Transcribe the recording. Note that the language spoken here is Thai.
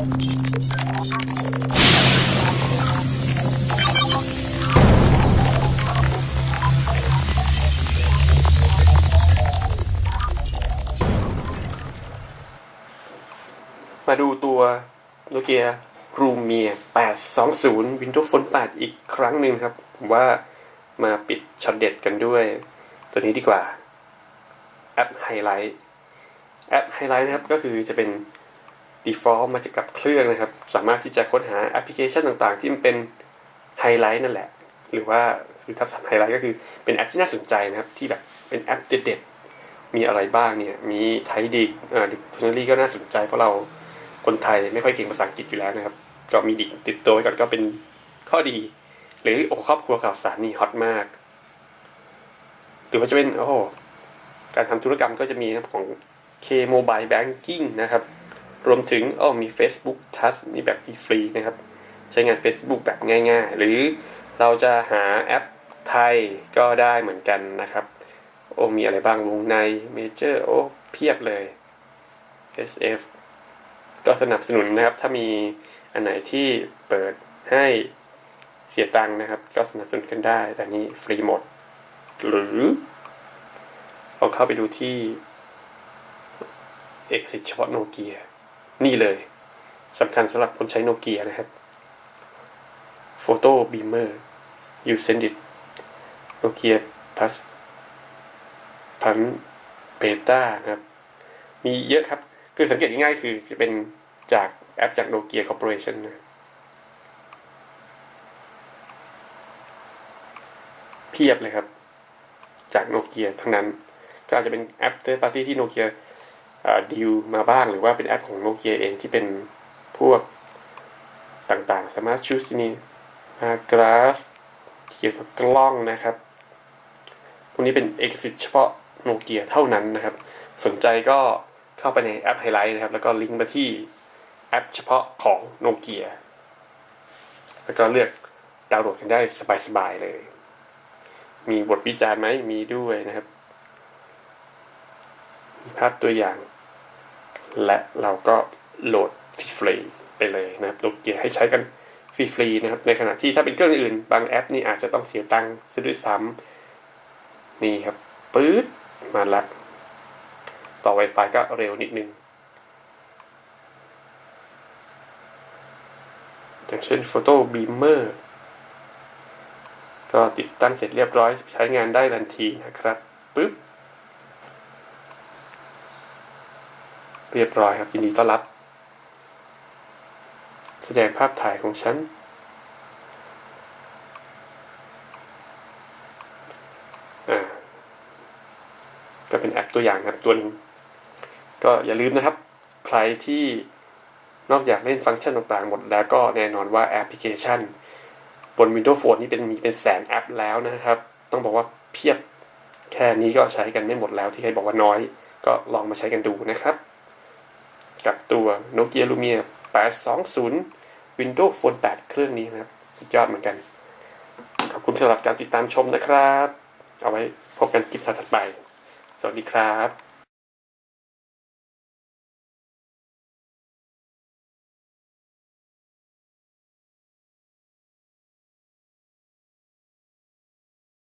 มาดูตัวโนเกียรูเมีย820 Windows Phone 8 อีกครั้งหนึ่งครับ ผมว่ามาปิดช็อตเด็ดกันด้วย ตัวนี้ดีกว่า แอปไฮไลท์ แอปไฮไลท์นะครับก็คือจะเป็น default มาจากกับเครื่องนะครับ สามารถที่จะค้นหาแอปพลิเคชันต่างๆ ที่มันเป็นไฮไลท์นั่นแหละ หรือว่าคือทับศัพท์ไฮไลท์ก็คือเป็นแอปที่น่าสนใจนะครับ ที่แบบเป็นแอปเด็ดๆ มีอะไรบ้างเนี่ย มีไทยดิกอ่าดิกชันนารีก็น่าสนใจเพราะเราคนไทยไม่ค่อยเก่งภาษาอังกฤษอยู่แล้วนะครับ ก็มีดิกติดตัวไว้ก่อนก็เป็นข้อดี หรือโอ้ครอบครัวข่าวสารนี่ฮอตมาก หรือว่าจะเป็นโอ้การทำธุรกรรมก็จะมีของ K Mobile Banking นะครับ รวมถึงอ้อมี Facebook Touch นี่แบบฟรีนะครับ ใช้งาน Facebook แบบง่าย ๆ หรือเราจะหาแอปไทยก็ได้เหมือนกันนะครับ โอ้มีอะไรบ้างวงในเมเจอร์โอ้เพียบเลย SF ก็สนับสนุนนะครับ ถ้ามีอันไหนที่เปิดให้เสียตังค์นะครับ ก็สนับสนุนกันได้ แต่นี่ฟรีหมด หรือเราเข้าไปดูที่เอกสิทธิ์เฉพาะโนเกีย นี่เลยสำคัญสำหรับคนใช้โนเกียนะครับ Photo Beamer You Send It Nokia Plus พันเบต้านะครับ มีเยอะครับ คือสังเกตง่ายๆคือจะเป็นจากแอปจากโนเกียคอร์ปอเรชันนะเพียบเลยครับ จากโนเกียทั้งนั้น ก็อาจจะเป็นแอปเ h อร์ปาร์ตี้ที่โนเกีย ดีลมาบ้างหรือว่าเป็นแอปของโนเกียเองที่เป็นพวกต่างๆ สามารถชูสนี่มากราฟเกี่ยวกับกล้องนะครับ พวกนี้เป็นเอกสิทธิ์เฉพาะโนเกียเท่านั้นนะครับ สนใจก็เข้าไปในแอปไฮไลท์นะครับ แล้วก็ลิงก์มาที่แอปเฉพาะของโนเกียแล้วก็เลือกดาวน์โหลดกันได้สบายๆเลย มีบทวิจารณ์ไหมมีด้วยนะครับ มีภาพตัวอย่าง และเราก็โหลดฟรีไปเลยนะครับโนเกียให้ใช้กันฟรีๆนะครับ ในขณะที่ถ้าเป็นเครื่องอื่น บางแอปนี่อาจจะต้องเสียตังค์ซื้อด้วยซ้ำนี่ครับปื๊ดมาละ ต่อ Wi-Fi ก็เร็วนิดนึง อย่างเช่น Photo Beamer ก็ติดตั้งเสร็จเรียบร้อยใช้งานได้ทันทีนะครับปึ๊บ เรียบร้อยครับยินดีต้อนรับ แสดงภาพถ่ายของฉันอ่าก็เป็นแอปตัวอย่างครับตัวหนึงก็อย่าลืมนะครับ ใครที่นอกจากเล่นฟังก์ชันต่างๆ หมดแล้วก็แน่นอนว่าแอปพลิเคชัน บน Windows Phone นี่เป็นมีเป็นแสนแอปแล้วนะครับ ต้องบอกว่าเพียบแค่นี้ก็ใช้กันไม่หมดแล้วที่ใครบอกว่าน้อย ก็ลองมาใช้กันดูนะครับ กับตัว Nokia Lumia 820 Windows Phone 8 เครื่องนี้นะครับ สุดยอดเหมือนกัน ขอบคุณสำหรับการติดตามชมนะครับ เอาไว้พบกันคลิปถัดไป สวัสดีครับ